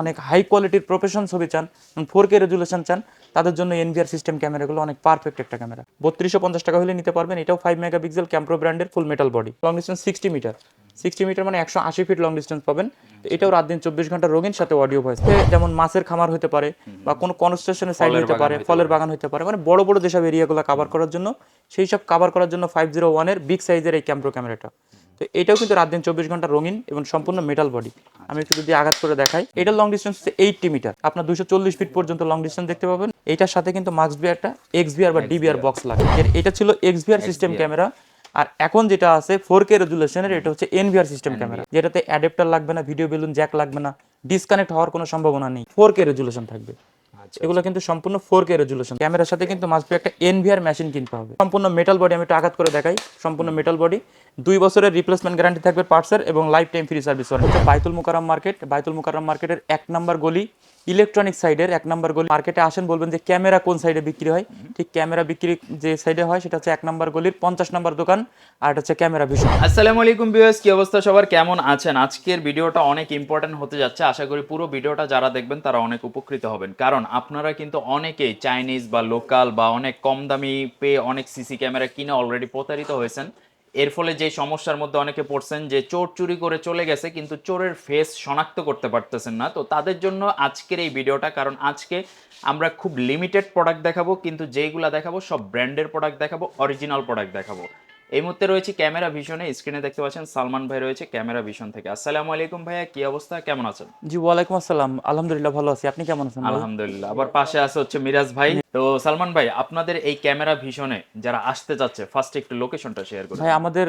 অনেক হাই কোয়ালিটির প্রফেশন ছবি চান ফোর কে রেজুলেশন চান তাদের জন্য এনভিআর সিস্টেম ক্যামেরাগুলো অনেক পারফেক্ট একটা ক্যামেরা বত্রিশশো পঞ্চাশ টাকা হলে নিতে পারবেন এটাও ফাইভ মেগা মেগাপিক্সেল ক্যাম্প্রো ব্র্যান্ডের full metal body long distance sixty metre sixty metre মানে একশো আশি ফিট লং ডিস্টেন্স পাবেন। এটাও রাত দিন চব্বিশ ঘণ্টা রোগীর সাথে অডিও ভয়েস যেমন মাছের খামার হতে পারে বা কোনো কনস্ট্রাকশনের সাইড হতে পারে ফলের বাগান হতে পারে। মানে বড় বড় যেসব এরিয়াগুলো কভার করার জন্য সেই সব কভার করার জন্য ফাইভ জিরো ওয়ানের বিগ সাইজের এই ক্যাম্প্রো ক্যামেরাটা তো এটাও কিন্তু রাত দিন চব্বিশ ঘণ্টা রঙিন এবং সম্পূর্ণ মেটাল বডি আমি একটু যদি আঘাত করে দেখাই এটার লং ডিস্টেন্স হচ্ছে এইটটি মিটার আপনার দুশো চল্লিশ ফিট পর্যন্ত লং ডিস্টেন্স দেখতে পাবেন। এটার সাথে কিন্তু মাক্স বি একটা এক্স বিআর বা ডিবিআর বক্স লাগে। এর এটা ছিল এক্স বিআর সিস্টেম ক্যামেরা আর এখন যেটা আছে ফোর কে রেজুলেশনের এটা হচ্ছে এনভিআর সিস্টেম ক্যামেরা যেটাতে অ্যাডাপ্টার লাগবে না ভিডিও বেলুন জ্যাক লাগবে না। ডিসকানেক্ট হওয়ার কোনো সম্ভাবনা নেই। ফোর কে রেজুলেশন থাকবে। এগুলো কিন্তু সম্পূর্ণ ফোর কে রেজুলেশন ক্যামেরার সাথে কিন্তু মাস্ট একটা এনভিআর মেশিন কিনতে হবে। সম্পূর্ণ মেটাল বডি আমি একটু আঘাত করে দেখাই। সম্পূর্ণ মেটাল বডি দুই বছরের রিপ্লেসমেন্ট গ্যারান্টি থাকবে পার্টসের এবং লাইফ টাইম ফ্রি সার্ভিস হচ্ছে বাইতুল মুকারম মার্কেট বাইতুল মুকারম মার্কেটের এক নম্বর গলি। ইলেকট্রনিক সাইডের এক নাম্বার গলি মার্কেটে আসেন বলবেন যে ক্যামেরা কোন সাইডে বিক্রি হয়? ঠিক ক্যামেরা বিক্রি যে সাইডে হয় সেটা হচ্ছে এক নাম্বার গলির পঞ্চাশ নাম্বার দোকান আর এটা হচ্ছে ক্যামেরা ভীষণ। আসসালামু আলাইকুম ভিউয়ার্স কি অবস্থা সবার? কেমন আছেন? আজকের ভিডিওটা অনেক ইম্পর্টেন্ট হতে যাচ্ছে। আশা করি পুরো ভিডিওটা যারা দেখবেন তারা অনেক উপকৃত হবেন। কারণ আপনারা কিন্তু অনেকেই চাইনিজ বা লোকাল বা অনেক কম দামি পেয়ে অনেক সিসি ক্যামেরা কিনে অলরেডি প্রতারিত হয়েছেন। এর ফলে যে সমস্যার মধ্যে অনেকে পড়ছেন যে চোর চুরি করে চলে গেছে, কিন্তু চোরের ফেস শনাক্ত করতে পারতেছেন না। তো তাদের জন্য আজকের এই ভিডিওটা, কারণ আজকে আমরা খুব লিমিটেড প্রোডাক্ট দেখাবো, কিন্তু যেইগুলা দেখাবো সব ব্র্যান্ডের প্রোডাক্ট দেখাবো অরিজিনাল প্রোডাক্ট দেখাবো। এই মুহূর্তে রয়েছে ক্যামেরা ভিশনে স্ক্রিনে দেখতে পাচ্ছেন সালমান ভাই রয়েছে ক্যামেরা ভিশন থেকে। আসসালামু আলাইকুম ভাইয়া কি অবস্থা? কেমন আছেন? জি ওয়ালাইকুম আসসালাম। আলহামদুলিল্লাহ ভালো আছি। আপনি কেমন আছেন আলহামদুলিল্লাহ। আবার পাশে আছে হচ্ছে মিরাজ ভাই। তো সালমান ভাই আপনাদের এই ক্যামেরা ভিশনে যারা আসতে যাচ্ছে ফার্স্ট একটু লোকেশনটা শেয়ার করুন। ভাই আমাদের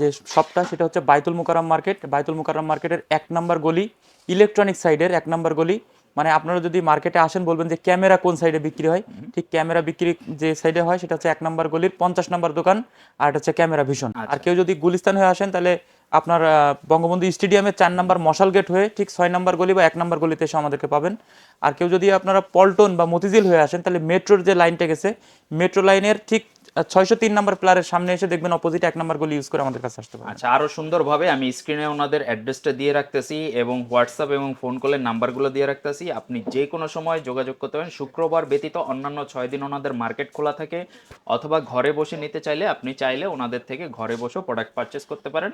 যে শপটা সেটা হচ্ছে বাইতুল মুকাররম মার্কেট। বাইতুল মুকাররম মার্কেটের এক নাম্বার গলি ইলেকট্রনিক সাইডের এক নাম্বার গলি। মানে আপনারা যদি মার্কেটে আসেন বলবেন যে ক্যামেরা কোন সাইডে বিক্রি হয়? ঠিক ক্যামেরা বিক্রি যে সাইডে হয় সেটা হচ্ছে এক নম্বর গলির পঞ্চাশ নাম্বার দোকান আর এটা হচ্ছে ক্যামেরা ভীষণ আর কেউ যদি গুলিস্তান হয়ে আসেন তাহলে আপনার বঙ্গবন্ধু স্টেডিয়ামের চার নাম্বার মশাল গেট হয়ে ঠিক ছয় নাম্বার গলি বা এক নম্বর গলিতে এসে আমাদেরকে পাবেন। আর কেউ যদি আপনারা পল্টন বা মতিঝিল হয়ে আসেন তাহলে মেট্রোর যে লাইনটা গেছে মেট্রো লাইনের ঠিক ছয়শো তিন নাম্বার প্লারের সামনে এসে দেখবেন অপোজিট এক নাম্বার গলি ইউজ করে আমাদের কাছে আসতে পারেন আচ্ছা আরও সুন্দরভাবে আমি স্ক্রিনে ওনাদের অ্যাড্রেসটা দিয়ে রাখতেছি এবং হোয়াটসঅ্যাপ এবং ফোন কলের নাম্বারগুলো দিয়ে রাখতেছি। আপনি যে কোনো সময় যোগাযোগ করতে পারেন। শুক্রবার ব্যতীত অন্যান্য ছয় দিন ওনাদের মার্কেট খোলা থাকে অথবা ঘরে বসে নিতে চাইলে আপনি চাইলে ওনাদের থেকে ঘরে বসেও প্রোডাক্ট পারচেস করতে পারেন।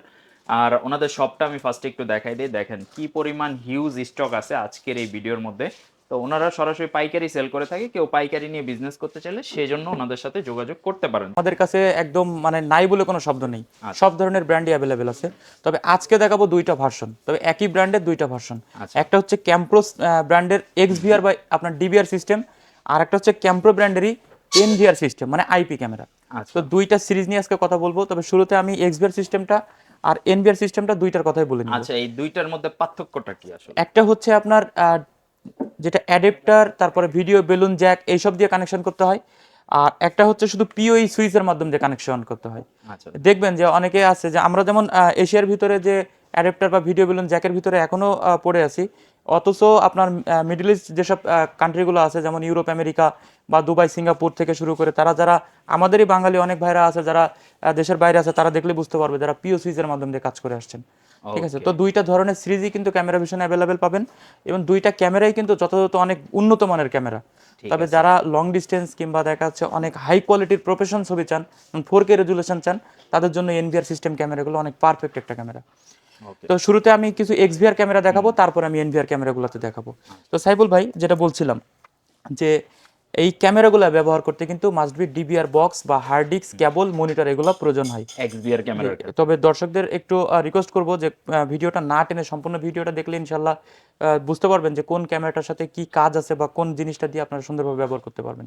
আর ওনাদের শপটা আমি ফার্স্টে একটু দেখাই দিই। দেখেন কি পরিমাণ হিউজ স্টক আছে আজকের এই ভিডিওর মধ্যে। তো ওনারা সরাসরি পাইকারি সেল করে থাকে। কেউ পাইকারি নিয়ে বিজনেস করতে চাইলে সেই জন্য ওনাদের সাথে যোগাযোগ করতে পারেন। আমাদের কাছে একদম মানে নাই বলে কোনো শব্দ নেই। আচ্ছা। সব ধরনের ব্র্যান্ডই অ্যাভেলেবেল আছে। তবে আজকে দেখাবো দুইটা ভার্সন তবে একই ব্র্যান্ডের দুইটা ভার্সন আচ্ছা। একটা হচ্ছে ক্যাম্প্রোস ব্র্যান্ডের এক্স ভিআর বা আপনার ডিবিআর সিস্টেম আর একটা হচ্ছে ক্যাম্প্রো ব্র্যান্ডেরই এন ভিআর সিস্টেম মানে আইপি ক্যামেরা তো দুইটা সিরিজ নিয়ে আজকে কথা বলব। তবে শুরুতে আমি এক্স ভিআর সিস্টেমটা আর এন ভিআর সিস্টেমটা দুইটার কথাই বলে আচ্ছা এই দুইটার মধ্যে পার্থক্যটা কি আসলে? একটা হচ্ছে আপনার যেটা অ্যাডাপ্টার তারপরে ভিডিও বেলুন জ্যাক এইসব দিয়ে কানেকশন করতে হয়। আর একটা হচ্ছে শুধু পিওই সুইচের মাধ্যমে দিয়ে কানেকশন করতে হয়। আচ্ছা। দেখবেন যে অনেকে আছে যে আমরা যেমন এশিয়ার ভিতরে যে অ্যাডাপ্টার বা ভিডিও বেলুন জ্যাকের ভিতরে এখনও আহ, পড়ে আছি। অথচ আপনার মিডল ইস্ট যেসব কান্ট্রিগুলো আছে যেমন ইউরোপ আমেরিকা বা দুবাই সিঙ্গাপুর থেকে শুরু করে তারা যারা আমাদেরই বাঙালি অনেক ভাইরা আছে যারা দেশের বাইরে আছে তারা দেখলে বুঝতে পারবে যারা পিও সুইচের মাধ্যমে দিয়ে কাজ করে আসছেন। ঠিক আছে? তো দুইটা ধরনের সিরিজই কিন্তু ক্যামেরা ভিশনে অ্যাভেলেবেল পাবেন এবং দুইটা ক্যামেরাই কিন্তু যথাযথ অনেক উন্নত মানের ক্যামেরা। তবে যারা লং ডিস্টেন্স কিংবা দেখা যাচ্ছে অনেক হাই কোয়ালিটির প্রফেশন ছবি চান ফোর কে রেজুলেশন চান তাদের জন্য এনভিআর সিস্টেম ক্যামেরাগুলো অনেক পারফেক্ট একটা ক্যামেরা। তো শুরুতে আমি কিছু এক্সভিআর ক্যামেরা দেখাবো তারপর আমি এনভিআর ক্যামেরাগুলোতে দেখাবো। তো সাইবুল ভাই যেটা বলছিলাম যে এই ক্যামেরাগুলো ব্যবহার করতে কিন্তু মাস্ট বি ডিবিআর বক্স বা হার্ড ডিস্ক কেবল মনিটর এগুলো প্রয়োজন হয়। এক্সবিআর ক্যামেরা তবে দর্শকদের একটু রিকোয়েস্ট করব যে ভিডিওটা না টেনে সম্পূর্ণ ভিডিওটা দেখলে ইনশাল্লাহ বুঝতে পারবেন যে কোন ক্যামেরাটার সাথে কি কাজ আছে বা কোন জিনিসটা দিয়ে আপনারা সুন্দরভাবে ব্যবহার করতে পারবেন।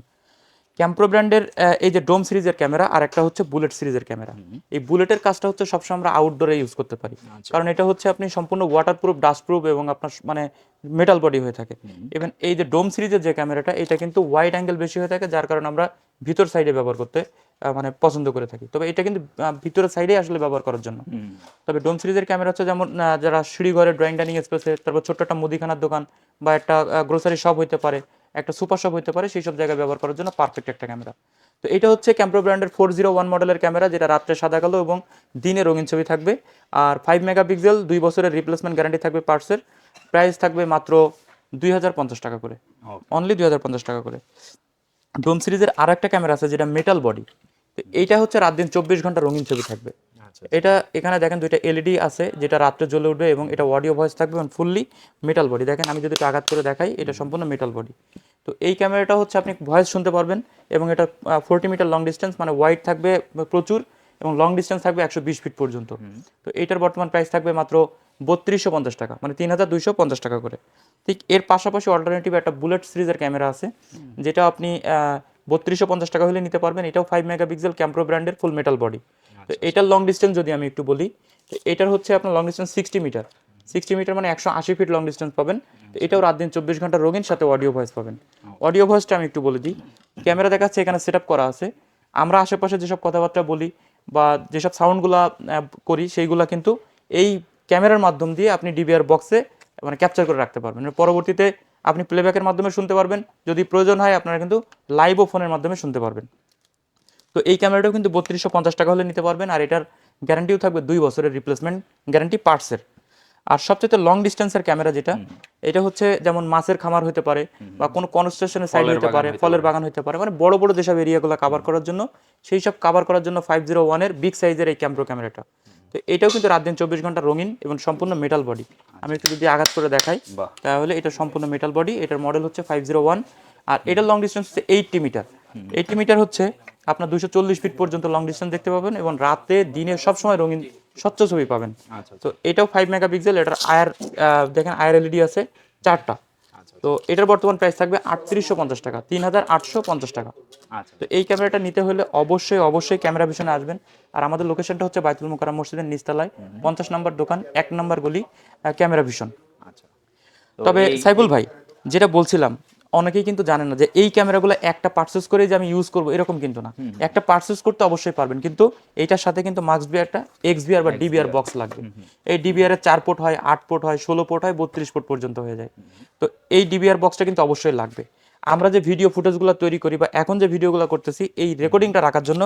ক্যাম্প্রো ব্র্যান্ডের এই যে ডোম সিরিজের ক্যামেরা আর একটা হচ্ছে বুলেট সিরিজের ক্যামেরা এই বুলেটের কাজটা হচ্ছে সবসময় আমরা আউটডোরে ইউজ করতে পারি। কারণ এটা হচ্ছে আপনি সম্পূর্ণ ওয়াটারপ্রুফ ডাস্টপ্রুফ এবং আপনার মানে মেটাল বডি হয়ে থাকে। ইভেন এই যে ডোম সিরিজের যে ক্যামেরাটা এটা কিন্তু ওয়াইড অ্যাঙ্গেল বেশি হয়ে থাকে যার কারণে আমরা ভিতর সাইডে ব্যবহার করতে মানে পছন্দ করে থাকি। তবে এটা কিন্তু ভিতরের সাইডে আসলে ব্যবহার করার জন্য। তবে ডোম সিরিজের ক্যামেরা হচ্ছে যেমন যারা সিঁড়ি ঘরে ড্রয়িং ডাইনিং স্পেসে তারপর ছোট্ট একটা মুদিখানার দোকান বা একটা গ্রোসারি শপ হইতে পারে একটা সুপার শপ হইতে পারে সেই সব জায়গায় ব্যবহার করার জন্য পারফেক্ট একটা ক্যামেরা তো এটা হচ্ছে ক্যাম্প্রো ব্র্যান্ডের ফোর জিরো ওয়ান মডেলের ক্যামেরা যেটা রাত্রে সাদা কালো এবং দিনে রঙিন ছবি থাকবে। আর ফাইভ মেগাপিক্সেল দুই বছরের রিপ্লেসমেন্ট গ্যারান্টি থাকবে পার্টসের প্রাইস থাকবে মাত্র দুই হাজার পঞ্চাশ টাকা করে। অনলি দুই হাজার পঞ্চাশ টাকা করে। ডোম সিরিজের আর একটা ক্যামেরা আছে যেটা মেটাল বডি তো এইটা হচ্ছে রাত দিন চব্বিশ ঘণ্টা রঙিন ছবি থাকবে। এটা এখানে দেখেন দুইটা এলইডি আছে যেটা রাত্রে জ্বলে উঠবে এবং এটা অডিও ভয়েস থাকবে এবং ফুললি মেটাল বডি দেখেন আমি যদি একটু আঘাত করে দেখাই এটা সম্পূর্ণ মেটাল বডি তো এই ক্যামেরাটা হচ্ছে আপনি ভয়েস শুনতে পারবেন এবং এটা ফোরটি মিটার লং ডিস্টেন্স মানে ওয়াইড থাকবে প্রচুর এবং লং ডিস্টেন্স থাকবে একশো বিশ ফিট পর্যন্ত। তো এইটার বর্তমান প্রাইস থাকবে মাত্র বত্রিশশো পঞ্চাশ টাকা মানে তিন হাজার দুইশো পঞ্চাশ টাকা করে। ঠিক এর পাশাপাশি অল্টারনেটিভ একটা বুলেট সিরিজের ক্যামেরা আছে যেটা আপনি বত্রিশশো পঞ্চাশ টাকা হলে নিতে পারবেন। এটাও ফাইভ মেগাপিক্সেল ক্যাম্প্রো ব্র্যান্ডের ফুল মেটাল বডি তো এটার লং ডিস্টেন্স যদি আমি একটু বলি তো এটার হচ্ছে আপনার long distance sixty metre sixty metre মানে একশো আশি ফিট লং ডিস্টেন্স পাবেন। তো এটাও রাত দিন চব্বিশ ঘণ্টা রঙিন সাথে অডিও ভয়েস পাবেন। অডিও ভয়েসটা আমি একটু বলে দিই। ক্যামেরা দেখাচ্ছে এখানে সেট করা আছে। আমরা আশেপাশে যেসব কথাবার্তা বলি বা যেসব সাউন্ডগুলা করি সেইগুলা কিন্তু এই ক্যামেরার মাধ্যম দিয়ে আপনি ডিবিআর বক্সে মানে ক্যাপচার করে রাখতে পারবেন। পরবর্তীতে আপনি প্লেব্যাকের মাধ্যমে শুনতে পারবেন। যদি প্রয়োজন হয় আপনারা কিন্তু লাইভও ফোনের মাধ্যমে শুনতে পারবেন। তো এই ক্যামেরাটাও কিন্তু বত্রিশশো পঞ্চাশ টাকা হলে নিতে পারবেন আর এটার গ্যারান্টিও থাকবে দুই বছরের রিপ্লেসমেন্ট গ্যারান্টি পার্টসের আর সবচেয়ে লং ডিস্টেন্সের ক্যামেরা যেটা এটা হচ্ছে যেমন মাছের খামার হতে পারে বা কোনো কনস্ট্রাকশনের সাইড হতে পারে ফলের বাগান হতে পারে মানে বড় বড় যেসব এরিয়াগুলো কভার করার জন্য সেই সব কভার করার জন্য ফাইভ জিরো ওয়ানের বিগ সাইজের এই ক্যাম্প্রো ক্যামেরাটা তো এটাও কিন্তু রাত দিন চব্বিশ ঘণ্টা রঙিন এবং সম্পূর্ণ মেটাল বডি আমি একটু যদি আঘাত করে দেখাই তাহলে এটা সম্পূর্ণ মেটাল বডি এটার মডেল হচ্ছে ফাইভ জিরো ওয়ান আর এটার লং ডিস্টেন্স হচ্ছে এইটটি মিটার এইটটি মিটার হচ্ছে আপনার দুশো চল্লিশ ফিট পর্যন্ত লং ডিস্টেন্স দেখতে পাবেন এবং রাতে দিনে সবসময় রঙিন স্বচ্ছ ছবি পাবেন। আচ্ছা তো এটাও ফাইভ মেগাপিক্সেল এটার আয়ার দেখেন আয়ার এলইডি আছে চারটা। আচ্ছা তো এটার বর্তমান প্রাইস থাকবে আটত্রিশশো পঞ্চাশ টাকা তিন হাজার আটশো পঞ্চাশ টাকা। আচ্ছা। তো এই ক্যামেরাটা নিতে হলে অবশ্যই অবশ্যই ক্যামেরা পিছনে আসবেন। আর আমাদের লোকেশনটা হচ্ছে বাইতুল মোকাররম মসজিদের নিস্তালায় পঞ্চাশ নম্বর দোকান এক নম্বর গলি ক্যামেরা ভীষণ আচ্ছা। তবে সাইবুল সাইফুল ভাই যেটা বলছিলাম অনেকেই কিন্তু জানেন না যে এই ক্যামেরাগুলো একটা পার্সেস করে যে আমি ইউজ করব এরকম কিন্তু না। একটা পার্সেস করতে অবশ্যই পারবেন কিন্তু এইটার সাথে কিন্তু মাক্স বি একটা এক্স বিআর বা ডিবিআর বক্স লাগবে। এই ডিবিআর এর চার পোর্ট হয় আট পোর্ট হয় ষোলো পোর্ট হয় বত্রিশ পোর্ট পর্যন্ত হয়ে যায়। তো এই ডিবিআর বক্সটা কিন্তু অবশ্যই লাগবে। আমরা যে ভিডিও ফুটেজগুলো তৈরি করি বা এখন যে ভিডিওগুলো করতেছি এই রেকর্ডিংটা রাখার জন্য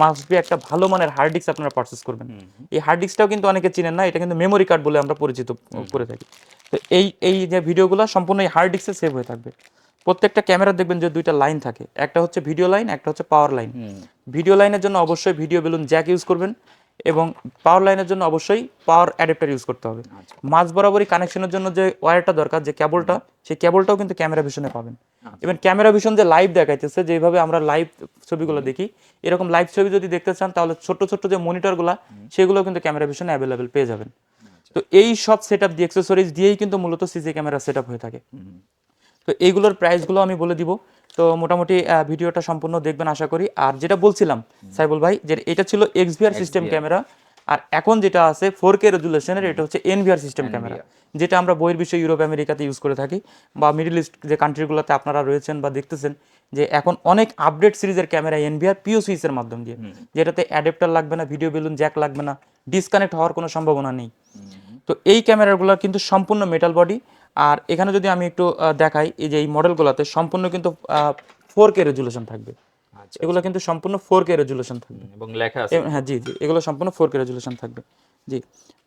মাস্ট বি একটা ভালো মানের হার্ড ডিস্ক আপনারা পারচেস করবেন। এই হার্ড ডিস্কটাও কিন্তু অনেকে চিনেন না এটা কিন্তু মেমোরি কার্ড বলে আমরা পরিচিত করে থাকি। তো এই এই যে ভিডিওগুলো সম্পূর্ণ এই হার্ড ডিস্কে সেভ হয়ে থাকবে। প্রত্যেকটা ক্যামেরা দেখবেন যে দুইটা লাইন থাকে। একটা হচ্ছে ভিডিও লাইন একটা হচ্ছে পাওয়ার লাইন। ভিডিও লাইনের জন্য অবশ্যই ভিডিও বেলুন জ্যাক ইউজ করবেন এবং পাওয়ার লাইনের জন্য অবশ্যই পাওয়ার অ্যাডাপ্টার ইউজ করতে হবে। মাঝ বরাবরই কানেকশনের জন্য যে ওয়্যারটা দরকার যে কেবলটা সেই কেবলটাও কিন্তু ক্যামেরা ভিশনে পাবেন। এবং ক্যামেরা ভিশন যে লাইভ দেখাইতেছে যেভাবে আমরা লাইভ ছবিগুলো দেখি এরকম লাইভ ছবি যদি দেখতে চান তাহলে ছোট ছোট যে মনিটরগুলো সেগুলো কিন্তু ক্যামেরা ভিশনে অ্যাভেলেবেল পেয়ে যাবেন। তো এই সব সেট আপ দিয়ে অ্যাক্সেসরিজ দিয়েই কিন্তু মূলত সিসি ক্যামেরা সেট হয়ে থাকে। তো এইগুলোর প্রাইসগুলো আমি বলে দিব। তো মোটামুটি ভিডিওটা সম্পূর্ণ দেখবেন আশা করি। আর যেটা বলছিলাম সাইবুল ভাই যে এটা ছিল এক্সভিআর সিস্টেম ক্যামেরা আর এখন যেটা আছে ফোর কে রেজুলেশনের এটা হচ্ছে এনভিআর সিস্টেম ক্যামেরা যেটা আমরা বইয়ের বিশ্বে ইউরোপ আমেরিকাতে ইউজ করে থাকি। বা মিডল ইস্ট যে কান্ট্রিগুলোতে আপনারা রয়েছেন বা দেখতেছেন যে এখন অনেক আপডেট সিরিজের ক্যামেরা এনভিআর পিও সুইচের মাধ্যম দিয়ে। যেটাতে অ্যাডাপ্টার লাগবে না ভিডিও বেলুন জ্যাক লাগবে না ডিসকানেক্ট হওয়ার কোনো সম্ভাবনা নেই। তো এই ক্যামেরাগুলো কিন্তু সম্পূর্ণ মেটাল বডি আর এখানে যদি আমি একটু দেখাই এই যে এই মডেলগুলোতে সম্পূর্ণ কিন্তু ফোর কে রেজুলেশন থাকবে। আচ্ছা এগুলো কিন্তু সম্পূর্ণ ফোর কে রেজুলেশন থাকবে। এবং লেখা আছে। হ্যাঁ জি জি এগুলো সম্পূর্ণ ফোর কে রেজুলেশন থাকবে জি।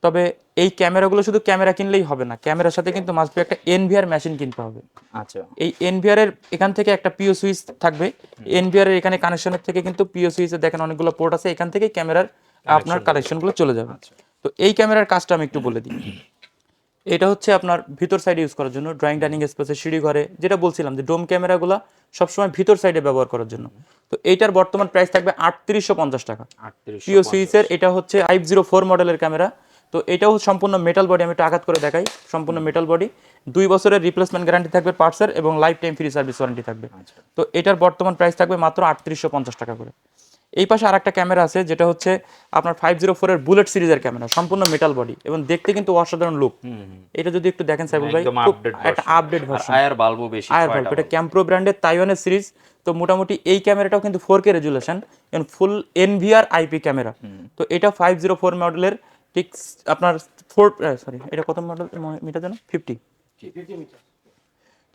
তবে এই ক্যামেরাগুলো শুধু ক্যামেরা কিনলেই হবে না ক্যামেরার সাথে কিন্তু মাস্ট একটা এনভিআর মেশিন কিনতে হবে। আচ্ছা। এই এনভিআর এর এখান থেকে একটা পিও সুইচ থাকবে এনভিআর এর এখানে কানেকশনের থেকে কিন্তু পিও সুইচে দেখেন অনেকগুলো পোর্ট আছে এখান থেকে ক্যামেরার আপনার কানেকশনগুলো চলে যাবে। তো এই ক্যামেরার কাজটা আমি একটু বলে দিই। এটা হচ্ছে আপনার ভিতর সাইডে ইউজ করার জন্য ড্রয়িং ডাইনিং স্পেসে সিঁড়ি ঘরে যেটা বলছিলাম যে ডোম ক্যামেরাগুলো সবসময় ভিতর সাইডে ব্যবহার করার জন্য। তো এইটার বর্তমান প্রাইস থাকবে আটত্রিশশো পঞ্চাশ টাকা। পিও সুইচের এটা হচ্ছে ফাইভ জিরো ফোর মডেলের ক্যামেরা তো এটাও সম্পূর্ণ মেটাল বডি আমি একটু আঘাত করে দেখাই। সম্পূর্ণ মেটাল বডি দুই বছরের রিপ্লেসমেন্ট গ্যারান্টি থাকবে পার্টসের এবং lifetime free service warranty থাকবে। আচ্ছা। তো এটার বর্তমান প্রাইস থাকবে মাত্র আটত্রিশশো পঞ্চাশ টাকা করে। এই পাশে আর একটা ক্যামেরা আছে যেটা হচ্ছে আপনার ফাইভ জিরো ফোরের বুলেট সিরিজের ক্যামেরা সম্পূর্ণ মেটাল বডি এবং দেখতে কিন্তু অসাধারণ লুক এটা যদি একটু দেখেন সাইবুল ভাই একটা আপডেট ভার্সন আয়ার বাল্বও বেশি আয়ার ভাল্ব এটা ক্যাম্প্রো ব্র্যান্ডের তাইওয়ানের সিরিজ তো মোটামুটি এই ক্যামেরাটাও কিন্তু ফোর কে রেজুলেশন এবং ফুল এনভিআর আইপি ক্যামেরা। তো এটা ফাইভ জিরো ফোর মডেলের ঠিক আপনার ফোর সরি এটা কত মডেল মিটার জানো ফিফটি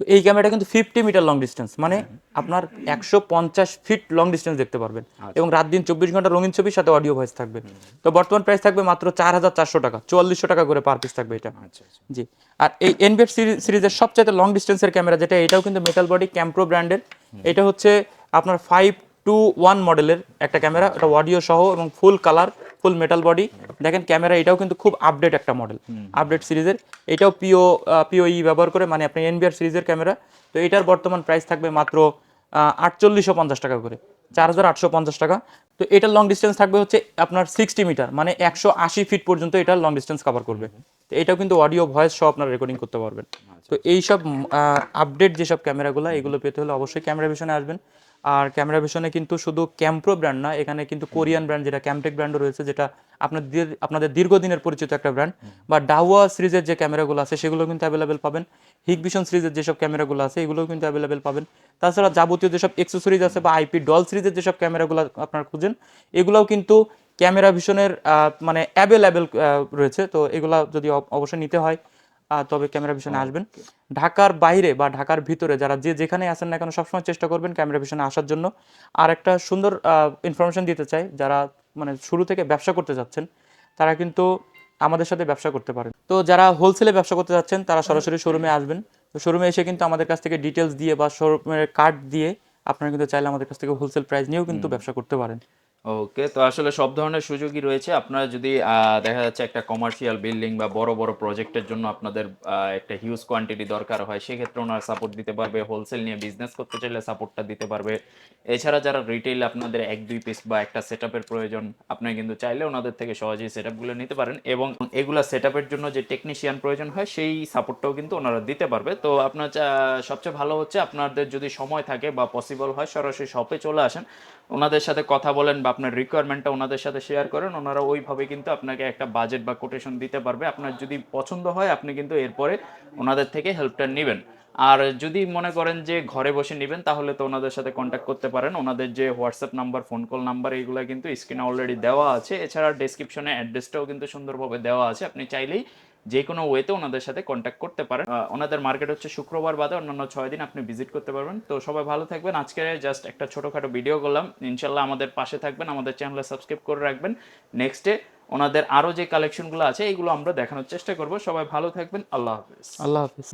তো এই ক্যামেরাটা কিন্তু ফিফটি মিটার লং ডিস্টেন্স মানে আপনার একশো পঞ্চাশ ফিট লং ডিস্টেন্স দেখতে পারবেন। এবং রাত দিন চব্বিশ ঘণ্টা রঙিন ছবির সাথে অডিও ভয়েস থাকবে। তো বর্তমান প্রাইস থাকবে মাত্র চার হাজার চারশো টাকা চুয়াল্লিশশো টাকা করে পার পিস থাকবে এটা। আচ্ছা আচ্ছা। জি। আর এই এনবিএফ সিরিজের সবচাইতে লং ডিস্টেন্সের ক্যামেরা যেটা এটাও কিন্তু মেটাল বডি ক্যাম্প্রো ব্র্যান্ডের এটা হচ্ছে আপনার ফাইভ টু ওয়ান মডেলের একটা ক্যামেরা এটা অডিও সহ এবং full colour full metal body দেখেন ক্যামেরা এটাও কিন্তু খুব আপডেট একটা মডেল আপডেট সিরিজের। এটাও পিও পিওই ব্যবহার করে মানে আপনি এনবিআর সিরিজের ক্যামেরা তো এটার বর্তমান প্রাইস থাকবে মাত্র আটচল্লিশশো পঞ্চাশ টাকা করে। চার হাজার আটশো পঞ্চাশ টাকা। তো এটার লং ডিস্টেন্স থাকবে হচ্ছে আপনার সিক্সটি মিটার মানে একশো আশি ফিট পর্যন্ত এটার লং ডিস্টেন্স কভার করবে। তো এটাও কিন্তু অডিও ভয়েস সহ আপনার রেকর্ডিং করতে পারবেন। তো এইসব আপডেট যেসব ক্যামেরাগুলো এগুলো পেতে হলে অবশ্যই ক্যামেরা ভিশনে আসবেন। আর ক্যামেরা ভিশনে কিন্তু শুধু ক্যাম্প্রো ব্র্যান্ড না এখানে কিন্তু কোরিয়ান ব্র্যান্ড যেটা ক্যামটেক ব্র্যান্ডও রয়েছে যেটা আপনাদের আপনাদের দীর্ঘদিনের পরিচিত একটা ব্র্যান্ড বা ডাওয়া সিরিজের যে ক্যামেরাগুলো আছে সেগুলো কিন্তু অ্যাভেলেবেল পাবেন। হিগভিশন সিরিজের যেসব ক্যামেরাগুলো আছে এগুলোও কিন্তু অ্যাভেলেবেল পাবেন। তাছাড়া যাবতীয় যেসব এক্সেসরিজ আছে বা আইপি ডল সিরিজের যেসব ক্যামেরাগুলো আপনারা খুঁজেন এগুলোও কিন্তু ক্যামেরা ভিশনের মানে অ্যাভেলেবেল রয়েছে। তো এগুলা যদি অবশ্যই নিতে হয়। তবে ক্যামেরা ভিশনে আসবেন। ঢাকার বাইরে বা ঢাকার ভিতরে যারা যে যেখানে আসেন না কেন সবসময় চেষ্টা করবেন ক্যামেরা ভিশনে আসার জন্য। আর একটা সুন্দর ইনফরমেশন দিতে চাই যারা মানে শুরু থেকে ব্যবসা করতে যাচ্ছেন তারা কিন্তু আমাদের সাথে ব্যবসা করতে পারেন। তো যারা হোলসেলে ব্যবসা করতে যাচ্ছেন তারা সরাসরি শোরুমে আসবেন। তো শোরুমে এসে কিন্তু আমাদের কাছ থেকে ডিটেলস দিয়ে বা শোরুমের কার্ড দিয়ে আপনারা কিন্তু চাইলে আমাদের কাছ থেকে হোলসেল প্রাইস নিয়েও কিন্তু ব্যবসা করতে পারেন। ওকে তো আসলে সব ধরনের সুযোগই রয়েছে। আপনারা যদি দেখা যাচ্ছে একটা কমার্শিয়াল বিল্ডিং বা বড় বড় প্রজেক্টের জন্য আপনাদের একটা হিউজ কোয়ান্টিটি দরকার হয়, সেক্ষেত্রে ওনারা সাপোর্ট দিতে পারবে। হোলসেল নিয়ে বিজনেস করতে চাইলে সাপোর্টটা দিতে পারবে। এছাড়া যারা রিটেইল আপনাদের এক, দুই পিস বা একটা সেটআপের প্রয়োজন, আপনি কিন্তু চাইলে ওনাদের থেকে সহজেই সেটআপগুলো নিতে পারেন এবং এগুলা সেটআপের জন্য যে টেকনিশিয়ান প্রয়োজন হয়, সেই সাপোর্টটাও কিন্তু ওনারা দিতে পারবে। তো আপনার সবচেয়ে ভালো হচ্ছে আপনাদের যদি সময় থাকে বা পসিবল হয়, সরাসরি শপে চলে আসেন। ওনাদের সাথে কথা বলেন বা আপনার রিকোয়ারমেন্টটা ওনাদের সাথে শেয়ার করেন, ওনারা ওইভাবে কিন্তু আপনাকে একটা বাজেট বা কোটেশন দিতে পারবে। আপনার যদি পছন্দ হয়, আপনি কিন্তু এরপরে ওনাদের থেকে হেল্পটা নেবেন। আর যদি মনে করেন যে ঘরে বসে নেবেন, তাহলে তো ওনাদের সাথে কন্ট্যাক্ট করতে পারেন। ওনাদের যে WhatsApp number phone call number এইগুলো কিন্তু স্ক্রিনে অলরেডি দেওয়া আছে। এছাড়া ডেসক্রিপশনে অ্যাড্রেসটাও কিন্তু সুন্দরভাবে দেওয়া আছে। আপনি চাইলেই যে কোনো ওয়েতে ওনাদের সাথে কন্ট্যাক্ট করতে পারেন। ওনাদের মার্কেট হচ্ছে শুক্রবার বাদে, অন্যান্য ছয় দিন আপনি ভিজিট করতে পারবেন। তো সবাই ভালো থাকবেন। আজকে জাস্ট একটা ছোটোখাটো ভিডিও করলাম। ইনশাল্লাহ আমাদের পাশে থাকবেন, আমাদের চ্যানেলে সাবস্ক্রাইব করে রাখবেন। নেক্সটে ওনাদের আরও যে কালেকশনগুলো আছে এইগুলো আমরা দেখানোর চেষ্টা করব। সবাই ভালো থাকবেন। আল্লাহ হাফিজ। আল্লাহ হাফিজ।